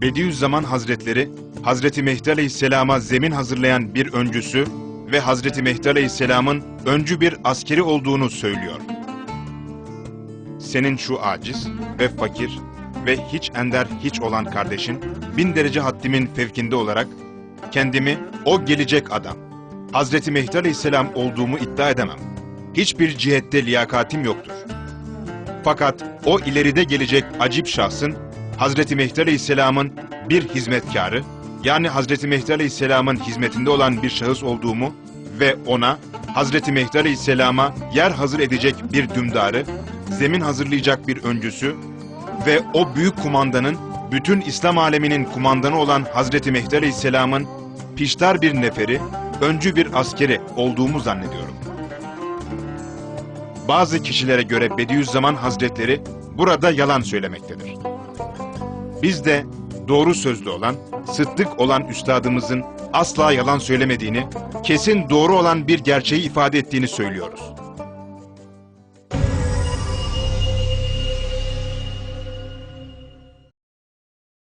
Bediüzzaman Hazretleri, Hazreti Mehdi Aleyhisselam'a zemin hazırlayan bir öncüsü ve Hazreti Mehdi Aleyhisselam'ın öncü bir askeri olduğunu söylüyor. Senin şu aciz ve fakir ve hiç ender hiç olan kardeşin, bin derece haddimin fevkinde olarak kendimi o gelecek adam, Hazreti Mehdi Aleyhisselam olduğumu iddia edemem. Hiçbir cihette liyakatim yoktur. Fakat o ileride gelecek acip şahsın Hazreti Mehdi Aleyhisselam'ın bir hizmetkarı, yani Hazreti Mehdi Aleyhisselam'ın hizmetinde olan bir şahıs olduğumu ve ona Hazreti Mehdi Aleyhisselam'a yer hazır edecek bir dümdarı, zemin hazırlayacak bir öncüsü ve o büyük kumandanın bütün İslam aleminin kumandanı olan Hazreti Mehdi Aleyhisselam'ın piştar bir neferi, öncü bir askeri olduğumu zannediyorum. Bazı kişilere göre Bediüzzaman Hazretleri burada yalan söylemektedir. Biz de doğru sözlü olan, sıddık olan üstadımızın asla yalan söylemediğini, kesin doğru olan bir gerçeği ifade ettiğini söylüyoruz.